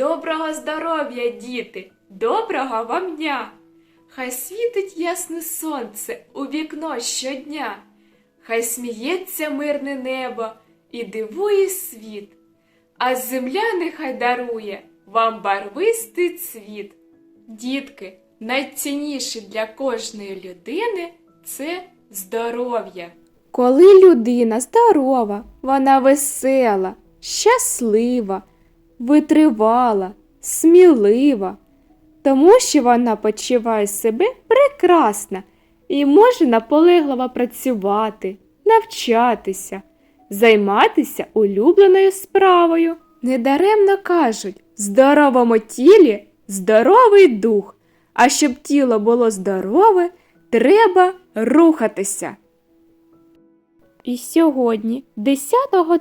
Доброго здоров'я, діти, доброго вам дня! Хай світить ясне сонце у вікно щодня, хай сміється мирне небо і дивує світ, а земля нехай дарує вам барвистий цвіт. Дітки, найцінніше для кожної людини це здоров'я. Коли людина здорова, вона весела, щаслива, витривала, смілива, тому що вона почуває себе прекрасно і може наполегливо працювати, навчатися, займатися улюбленою справою. Недаремно кажуть, в здоровому тілі здоровий дух, а щоб тіло було здорове, треба рухатися. І сьогодні, 10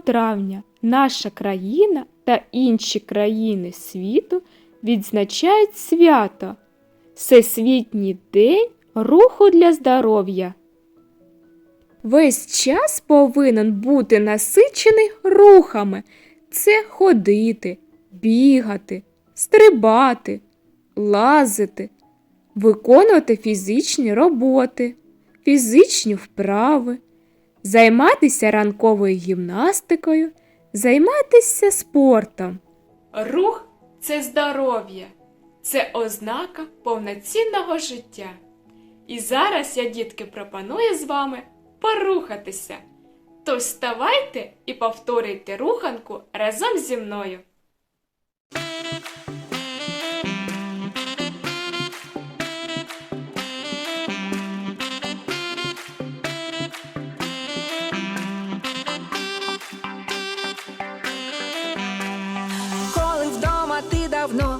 травня, наша країна та інші країни світу відзначають свято Всесвітній день руху для здоров'я. Весь час повинен бути насичений рухами. Це ходити, бігати, стрибати, лазити, виконувати фізичні роботи, фізичні вправи, займатися ранковою гімнастикою, займатися спортом. Рух це здоров'я, це ознака повноцінного життя. І зараз я, дітки, пропоную з вами порухатися. Тож вставайте і повторюйте руханку разом зі мною.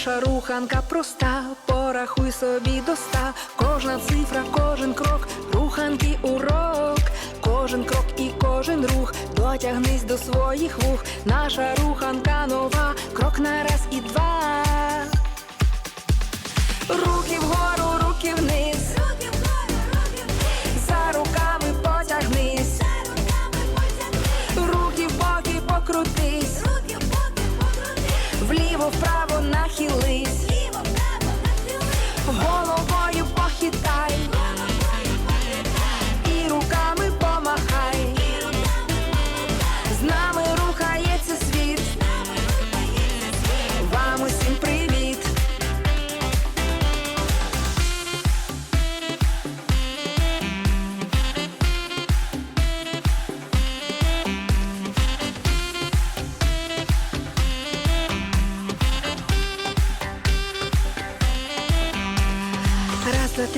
Наша руханка проста, порахуй собі до ста. Кожна цифра, кожен крок, руханки урок, кожен крок і кожен рух, дотягнись до своїх вух. Наша руханка нова, крок на раз і два. Руки вгору, руки вниз, за руками потягнись, руки в боки покрутись, вліво вправо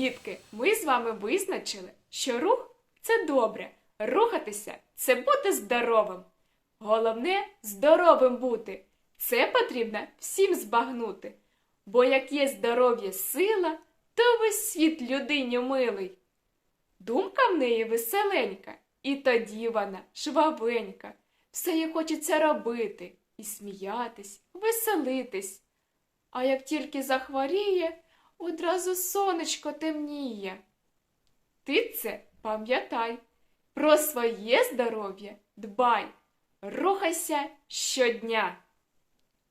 Дітки, ми з вами визначили, що рух це добре. Рухатися це бути здоровим. Головне здоровим бути. Це потрібно всім збагнути. Бо як є здоров'я сила, то весь світ людині милий. Думка в неї веселенька, І тоді вона швабенька, все їй хочеться робити і сміятись, веселитись. А як тільки захворіє, одразу сонечко темніє. Ти це пам'ятай, про своє здоров'я дбай, рухайся щодня.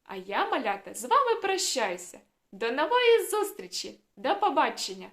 А я, малята, з вами прощаюся. До нової зустрічі, до побачення!